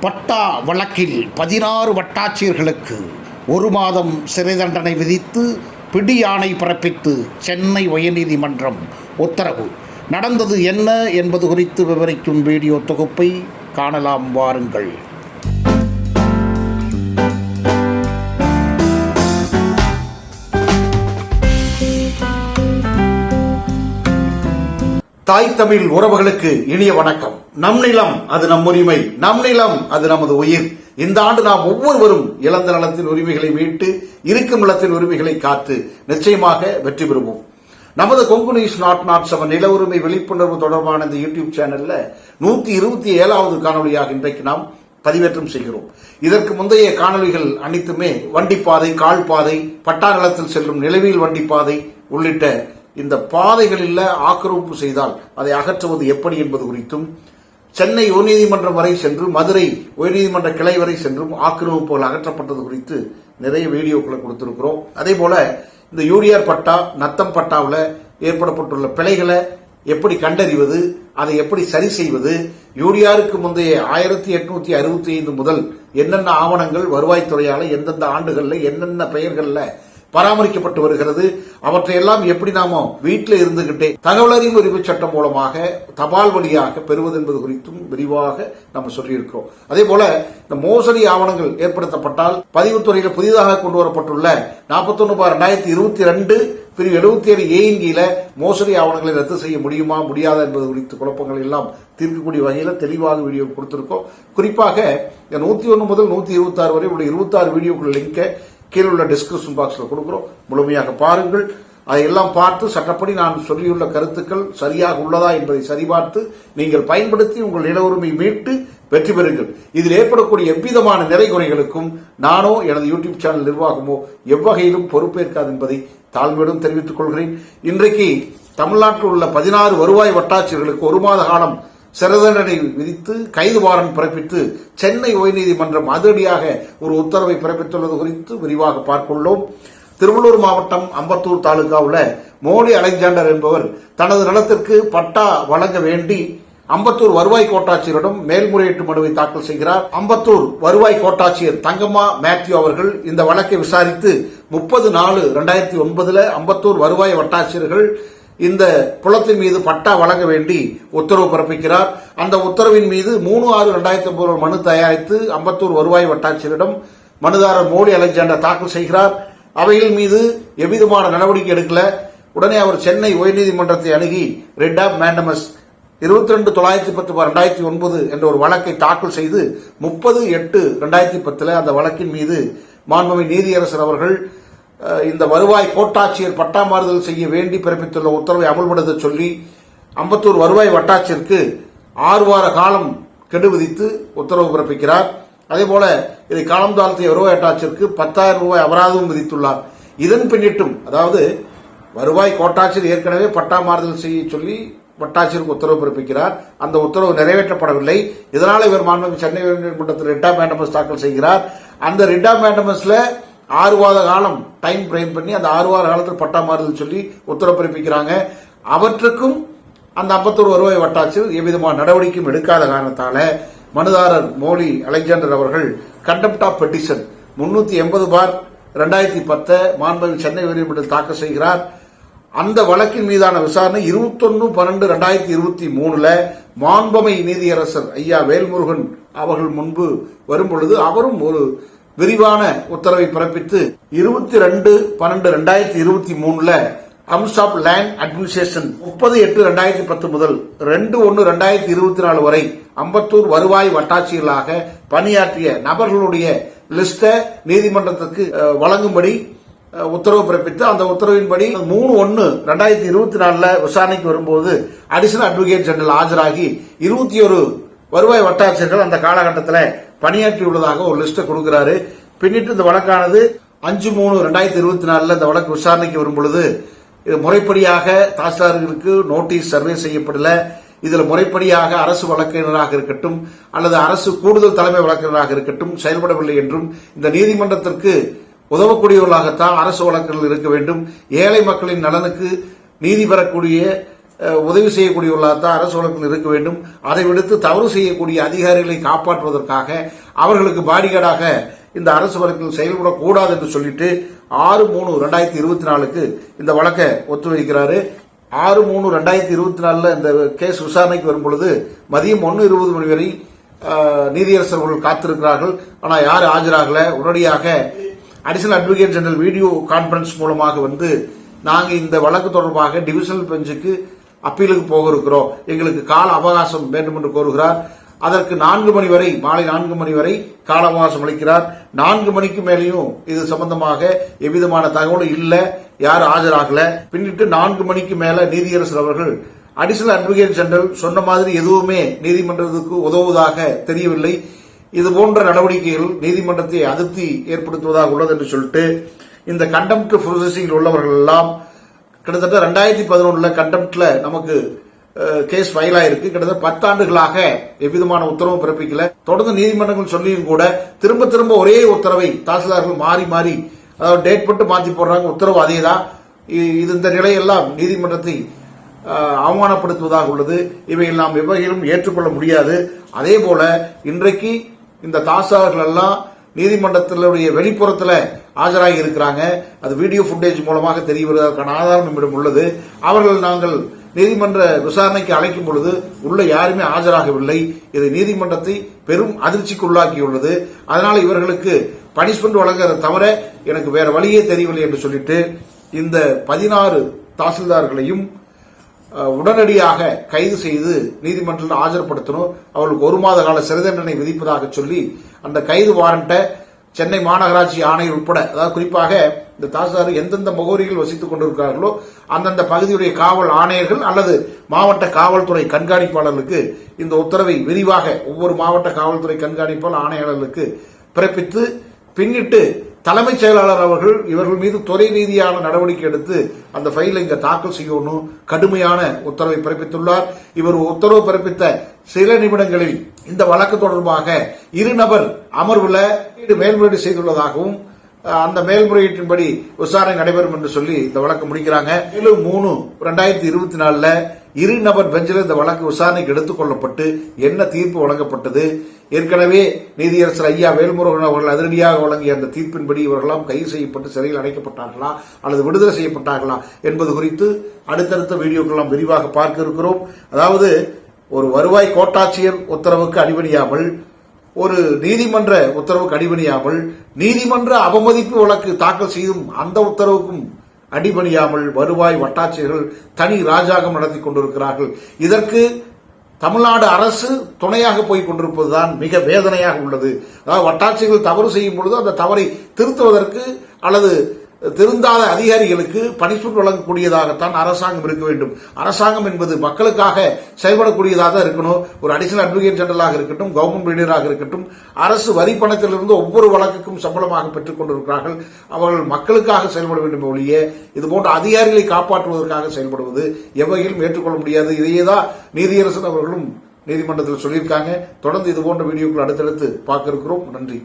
பட்டா வழக்கில் பதினாறு வட்டாட்சியர்களுக்கு ஒரு மாதம் சிறை தண்டனை விதித்து பிடியானை பிறப்பித்து சென்னை உயர்நீதிமன்றம் உத்தரவு. நடந்தது என்ன என்பது குறித்து விவரிக்கும் வீடியோ தொகுப்பை காணலாம் வாருங்கள். தாய் தமிழ் உறவுகளுக்கு இனிய வணக்கம். நம் நிலம் அது நம் உரிமை நம் நிலம் அது நமது உயிர். இந்த ஆண்டு நாம் ஒவ்வொருவரும் இழந்த நலத்தின் உரிமைகளை மீட்டு இருக்கும் நிலத்தின் உரிமைகளை காத்து நிச்சயமாக வெற்றி பெறுவோம். நமது Kongu news nought nought seven நில உரிமை விழிப்புணர்வு தொடர்பான இந்த யூடியூப் சேனல்ல நூத்தி இருபத்தி ஏழாவது காணொலியாக இன்றைக்கு நாம் பதிவேற்றம் செய்கிறோம். இதற்கு முந்தைய காணொலிகள் அனைத்துமே வண்டிப்பாதை கால்பாதை பட்டா நிலத்தில் செல்லும் நிலவியல் வண்டிப்பாதை உள்ளிட்ட இந்த பாதைகளில் ஆக்கிரமிப்பு செய்தால் அதை அகற்றுவது எப்படி என்பது குறித்தும் சென்னை உயர்நீதிமன்றம் வரை சென்று மதுரை உயர்நீதிமன்ற கிளை வரை சென்றும் ஆக்கிரமிப்புகள் அகற்றப்பட்டது குறித்து நிறைய வீடியோக்களை கொடுத்திருக்கிறோம். அதே போல இந்த யூடிஆர் பட்டா நத்தம் பட்டாவில் ஏற்படப்பட்டுள்ள பிழைகளை எப்படி கண்டறிவது அதை எப்படி சரி செய்வது யூடிஆருக்கு முந்தைய ஆயிரத்தி எட்நூத்தி அறுபத்தி ஐந்து முதல் என்னென்ன ஆவணங்கள் வருவாய்த்துறையால் எந்தெந்த ஆண்டுகளில் என்னென்ன பெயர்களில் பராமரிக்கப்பட்டு வருகிறது. அவற்றையெல்லாம் எப்படி நாம வீட்டில் இருந்துகிட்டே தகவல் அறிவு உரிமை சட்டம் மூலமாக தபால் வழியாக பெறுவது என்பது குறித்தும் விரிவாக நம்ம சொல்லியிருக்கிறோம். அதே போல இந்த மோசடி ஆவணங்கள் ஏற்படுத்தப்பட்டால் பதிவுத்துறையில் புதிதாக கொண்டு வரப்பட்டுள்ள நாற்பத்தொன்னு பார் ரெண்டாயிரத்தி இருபத்தி ரெண்டு பிரிவு எழுபத்தி ஏழு ஏயின் கீழ மோசடி ஆவணங்களை ரத்து செய்ய முடியுமா முடியாதா என்பது குறித்து குழப்பங்கள் எல்லாம் தீர்க்கக்கூடிய வகையில் தெளிவாக வீடியோ கொடுத்திருக்கோம். குறிப்பாக இந்த நூத்தி ஒன்று முதல் நூத்தி இருபத்தி ஆறு வரை உள்ள இருபத்தாறு வீடியோக்கள் லிங்கை கீழே உள்ள டிஸ்கிரிப்ஷன் பாக்ஸில் கொடுக்குறோம். முழுமையாக பாருங்கள். அதையெல்லாம் பார்த்து சட்டப்படி நான் சொல்லியுள்ள கருத்துக்கள் சரியாக உள்ளதா என்பதை சரிபார்த்து நீங்கள் பயன்படுத்தி உங்கள் நில உரிமை மீட்டு வெற்றி பெறுங்கள். இதில் ஏற்படக்கூடிய எவ்விதமான நிறைகுறைகளுக்கும் நானோ எனது யூடியூப் சேனல் நிர்வாகமோ எவ்வகையிலும் பொறுப்பேற்காது என்பதை தாழ்மையுடன் தெரிவித்துக் கொள்கிறேன். இன்றைக்கு தமிழ்நாட்டில் உள்ள பதினாறு வருவாய் வட்டாட்சியர்களுக்கு ஒரு மாத காலம் சிறை தண்டனை விதித்து கைது வாரண்ட் பிறப்பித்து சென்னை உயர்நீதிமன்றம் அதிரடியாக ஒரு உத்தரவை பிறப்பித்துள்ளது குறித்து விரிவாக பார்க்கொள்ளோம். திருவள்ளூர் மாவட்டம் அம்பத்தூர் தாலுகாவில் மோடி அலெக்சாண்டர் என்பவர் தனது நிலத்திற்கு பட்டா வழங்க வேண்டி அம்பத்தூர் வருவாய் கோட்டாட்சியரிடம் மேல்முறையீட்டு மனுவை தாக்கல் செய்கிறார். அம்பத்தூர் வருவாய் கோட்டாட்சியர் தங்கம்மா மேத்யூ அவர்கள் இந்த வழக்கை விசாரித்து முப்பது நாலு ரெண்டாயிரத்தி ஒன்பதுல அம்பத்தூர் வருவாய் வட்டாட்சியர்கள் இந்த புலத்தின் மீது பட்டா வழங்க வேண்டி உத்தரவு பிறப்பிக்கிறார். அந்த உத்தரவின் மீது மூணு ஆறு ரெண்டாயிரத்தி ஒன்பது மனு தயாரித்து அம்பத்தூர் வருவாய் வட்டாட்சியரிடம் மனுதாரர் மோடி அலெக்சாண்டர் தாக்கல் செய்கிறார். அவையில் மீது எவ்விதமான நடவடிக்கை எடுக்கல. உடனே அவர் சென்னை உயர்நீதிமன்றத்தை அணுகி ரெட் ஆப் மேண்டமஸ் இருபத்தி ரெண்டு தொள்ளாயிரத்தி பத்து ரெண்டாயிரத்தி ஒன்பது என்ற ஒரு வழக்கை தாக்கல் செய்து முப்பது எட்டு ரெண்டாயிரத்தி பத்தில் அந்த வழக்கின் மீது மாண்புமை நீதியரசர் அவர்கள் இந்த வருவாய் கோட்டாட்சியர் பட்டா மாறுதல் செய்ய வேண்டி பிறப்பித்துள்ள உத்தரவை அமல்படுத்த சொல்லி அம்பத்தூர் வருவாய் வட்டாட்சியருக்கு ஆறு வார காலம் கெடு விதித்து உத்தரவு பிறப்பிக்கிறார். அதே போல இதை காலம் தாழ்த்திய வருவாய் வட்டாட்சியருக்கு பத்தாயிரம் ரூபாய் அபராதமும் விதித்துள்ளார். இதன் பின்னிட்டும் அதாவது வருவாய் கோட்டாட்சியர் ஏற்கனவே பட்டா மாறுதல் செய்ய சொல்லி வட்டாட்சியருக்கு உத்தரவு பிறப்பிக்கிறார். அந்த உத்தரவு நிறைவேற்றப்படவில்லை. இதனால் இவர் மாண்பு சென்னை உயர்நீதிமன்றத்தில் ரிட்டா மேண்டமஸ் தாக்கல் செய்கிறார். அந்த ரிட்டா மேண்டமஸில் ஆறு வார காலம் டைம் பிரேம் பண்ணி அந்த ஆறு வார காலத்தில் பட்டா மாறுதல் சொல்லி உத்தரவு பிறப்பிக்கிறாங்க. அவற்றுக்கும் அந்த ஐம்பத்தோரு வருவாய் வட்டாட்சியர் எவ்விதமான நடவடிக்கையும் எடுக்காத காரணத்தால மனுதாரர் மோலி அலெக்சாண்டர் அவர்கள் கண்டெப்ட் ஆஃப் பெட்டிஷன் முன்னூத்தி எண்பது பார் ரெண்டாயிரத்தி பத்து மாண்பு சென்னை உயர்நீதிமன்றம் தாக்கல் செய்கிறார். அந்த வழக்கின் மீதான விசாரணை இருபத்தொன்னு பன்னெண்டு ரெண்டாயிரத்தி இருபத்தி மூணுல மாண்பமை நீதியரசர் ஐயா வேல்முருகன் அவர்கள் முன்பு வரும் பொழுது அவரும் ஒரு விரிவான உத்தரவை பிறப்பித்து இருபத்தி ரெண்டு பன்னெண்டு ரெண்டாயிரத்தி இருபத்தி மூணுல கம்ஸ் ஆஃப் லேண்ட் அட்மினிஸ்ட்ரேஷன் முப்பது எட்டு ரெண்டாயிரத்தி பத்து முதல் ரெண்டு ஒன்று ரெண்டாயிரத்தி இருபத்தி நாலு வரை அம்பத்தூர் வருவாய் வட்டாட்சியர்களாக பணியாற்றிய நபர்களுடைய லிஸ்டை நீதிமன்றத்துக்கு வழங்கும்படி உத்தரவு பிறப்பித்து அந்த உத்தரவின்படி மூணு ஒன்று ரெண்டாயிரத்தி இருபத்தி நாலில் விசாரணைக்கு வரும்போது அடிஷனல் அட்வொகேட் ஜெனரல் ஆஜராகி இருபத்தி ஒரு வருவாய் வட்டாட்சியர்கள் அந்த காலகட்டத்தில் பணியாற்றியுள்ளதாக ஒரு லிஸ்ட்டை கொடுக்கிறாரு. பின்னிட்டு இந்த வழக்கானது அஞ்சு மூணு ரெண்டாயிரத்தி இருபத்தி நாலுல இந்த வழக்கு விசாரணைக்கு வரும் பொழுது முறைப்படியாக தாசில்தார்களுக்கு நோட்டீஸ் சர்வே செய்யப்படல. இதில் முறைப்படியாக அரசு வழக்கறிஞராக இருக்கட்டும் அல்லது அரசு கூடுதல் தலைமை வழக்கறிஞராக இருக்கட்டும் செயல்படவில்லை என்றும் இந்த நீதிமன்றத்திற்கு உதவக்கூடியவர்களாகத்தான் அரசு வழக்கறிஞர்கள் இருக்க வேண்டும். ஏழை மக்களின் நலனுக்கு நீதி பெறக்கூடிய உதவி செய்யக்கூடியவர்களாக தான் அரசு வழக்கில் இருக்க வேண்டும். அதை விடுத்து தவறு செய்யக்கூடிய அதிகாரிகளை காப்பாற்றுவதற்காக அவர்களுக்கு பாடிகார்டாக இந்த அரசு வழக்கில் செயல்படக்கூடாது என்று சொல்லிட்டு ஆறு மூணு ரெண்டாயிரத்தி இருபத்தி நாலுக்கு இந்த வழக்கை ஒத்துழைக்கிறாரு ஆறு மூணு ரெண்டாயிரத்தி இருபத்தி நாலில் இந்த கேஸ் விசாரணைக்கு வரும் பொழுது மதியம் ஒன்று இருபது மணி வரை நீதியரசர்கள் காத்திருக்கிறார்கள். ஆனால் யார் ஆஜராகல? உடனடியாக additional advocate general video conference மூலமாக வந்து நாங்கள் இந்த வழக்கு தொடர்பாக டிவிஷனல் பெஞ்சுக்கு அப்பீலுக்கு போக இருக்கிறோம் எங்களுக்கு கால அவகாசம் வேண்டும் என்று கோருகிறார். அதற்கு நான்கு மணி வரை மாலை நான்கு மணி வரை கால அவகாசம் அளிக்கிறார். நான்கு மணிக்கு மேலேயும் இது சம்பந்தமாக எவ்விதமான தகவலும் இல்லை. யாரும் ஆஜராகல. பின்னிட்டு நான்கு மணிக்கு மேல நீதியரசர் அவர்கள் அடிஷனல் அட்வொகேட் ஜெனரல் சொன்ன மாதிரி எதுவுமே நீதிமன்றத்துக்கு உதவுவதாக தெரியவில்லை. இது போன்ற நடவடிக்கைகள் நீதிமன்றத்தை அதிருப்தி ஏற்படுத்துவதாக உள்ளது என்று சொல்லிட்டு இந்த கண்டெம்ட் ப்ரொசஸிங்கில் உள்ளவர்கள் எல்லாம் கிட்டத்தட்ட ரெண்டாயிரத்தி பதினொன்னுல கண்டெம்ட்ல நமக்கு கேஸ் ஃபைல் ஆயிருக்கு. கிட்டத்தட்ட பத்தாண்டுகளாக எவ்விதமான உத்தரவும் பிறப்பிக்கல. தொடர்ந்து நீதிமன்றங்கள் சொல்லியும் கூட திரும்ப திரும்ப ஒரே உத்தரவை தாசில்தார்கள் மாறி மாறி அதாவது டேட் போட்டு மாற்றி போடுறாங்க. உத்தரவு அதே தான் இது இந்த நிலையெல்லாம் நீதிமன்றத்தை அவமானப்படுத்துவதாக உள்ளது. இவையில் நாம் எவ்வகையிலும் ஏற்றுக்கொள்ள முடியாது. அதே போல இன்றைக்கு இந்த தாசார்கள் எல்லாம் நீதிமன்றத்தினுடைய வெளிப்புறத்தில் ஆஜராகி இருக்கிறாங்க. அது வீடியோ ஃபுட்டேஜ் மூலமாக தெரிய வருவதற்கான ஆதாரம் நம்மிடம் உள்ளது. அவர்கள் நாங்கள் நீதிமன்ற விசாரணைக்கு அழைக்கும் பொழுது உள்ள யாருமே ஆஜராகவில்லை. இது நீதிமன்றத்தை பெரும் அதிர்ச்சிக்குள்ளாக்கியுள்ளது. அதனால இவர்களுக்கு பனிஷ்மெண்ட் வழங்குறத தவிர எனக்கு வேற வழியே தெரியவில்லை என்று சொல்லிட்டு இந்த பதினாறு தாசில்தார்களையும் உடனடியாக கைது செய்து நீதிமன்றத்தில் ஆஜர்படுத்தணும். அவர்களுக்கு ஒரு மாத கால சிறை தண்டனை விதிப்பதாக சொல்லி அந்த கைது வாரண்ட்டை சென்னை மாநகராட்சி ஆணையர் உட்பட அதாவது குறிப்பாக இந்த தாசில்தார் எந்தெந்த முகவரிகள் வசித்துக் கொண்டிருக்கிறார்களோ அந்தந்த பகுதியுடைய காவல் ஆணையர்கள் அல்லது மாவட்ட காவல்துறை கண்காணிப்பாளர்களுக்கு இந்த உத்தரவை விரிவாக ஒவ்வொரு மாவட்ட காவல்துறை கண்காணிப்பாளர் ஆணையாளர்களுக்கு பிறப்பித்து பின்னிட்டு தலைமைச் செயலாளர் அவர்கள் இவர்கள் மீது துறை ரீதியான நடவடிக்கை எடுத்து அந்த ஃபைலை இங்கே தாக்கல் செய்யணும். கடுமையான உத்தரவை பிறப்பித்துள்ளார். இவர் உத்தரவு பிறப்பித்த சில நிமிடங்களில் இந்த வழக்கு தொடர்பாக இருநபர் அமர்வுல மேல்முறையீடு செய்துள்ளதாகவும் அந்த மேல்முறையீட்டின்படி விசாரணை நடைபெறும் என்று சொல்லி இந்த வழக்கு முடிக்கிறாங்க. மேலும் மூணு ரெண்டாயிரத்தி இருபத்தி நாலுல இரு நபர் பெஞ்சில் இந்த வழக்கு விசாரணைக்கு எடுத்துக் கொள்ளப்பட்டு என்ன தீர்ப்பு வழங்கப்பட்டது? ஏற்கனவே நீதியரசர் ஐயா வேல்முருகன் அவர்கள் அதிரடியாக வழங்கிய அந்த தீர்ப்பின்படி இவர்களெல்லாம் கைது செய்யப்பட்டு சிறையில் அடைக்கப்பட்டார்களா அல்லது விடுதலை செய்யப்பட்டார்களா என்பது குறித்து அடுத்தடுத்த வீடியோக்கெல்லாம் விரிவாக பார்க்க இருக்கிறோம். அதாவது ஒரு வருவாய் கோட்டாட்சியர் உத்தரவுக்கு அடிபணியாமல் ஒரு நீதிமன்ற உத்தரவுக்கு அடிபணியாமல் நீதிமன்ற அவமதிப்பு வழக்கு தாக்கல் செய்தும் அந்த உத்தரவுக்கும் அடிபணியாமல் வருவாய் வட்டாட்சியர்கள் தனி ராஜாகம் நடத்தி கொண்டிருக்கிறார்கள். இதற்கு தமிழ்நாடு அரசு துணையாக போய் கொண்டிருப்பதுதான் மிக வேதனையாக உள்ளது. அதாவது வட்டாட்சியர்கள் தவறு செய்யும் பொழுது அந்த தவறை திருத்துவதற்கு அல்லது திருந்தாத அதிகாரிகளுக்கு பனிஷ்மெண்ட் வழங்கக்கூடியதாகத்தான் அரசாங்கம் இருக்க வேண்டும். அரசாங்கம் என்பது மக்களுக்காக செயல்படக்கூடியதாக தான் இருக்கணும். ஒரு அடிஷனல் அட்வொகேட் ஜெனரலாக இருக்கட்டும் கவர்மெண்ட் லீடராக இருக்கட்டும் அரசு வரி பணத்திலிருந்து ஒவ்வொரு வழக்குக்கும் சம்பளமாக பெற்றுக் கொண்டிருக்கிறார்கள். அவர்கள் மக்களுக்காக செயல்பட வேண்டும் ஒழிய இது போன்ற அதிகாரிகளை காப்பாற்றுவதற்காக செயல்படுவது எவ்வகையிலும் ஏற்றுக்கொள்ள முடியாது. இதையே தான் நீதியரசன் அவர்களும் நீதிமன்றத்தில் சொல்லியிருக்காங்க. தொடர்ந்து இது போன்ற வீடியோக்கள் அடுத்தடுத்து பார்க்க இருக்கிறோம். நன்றி.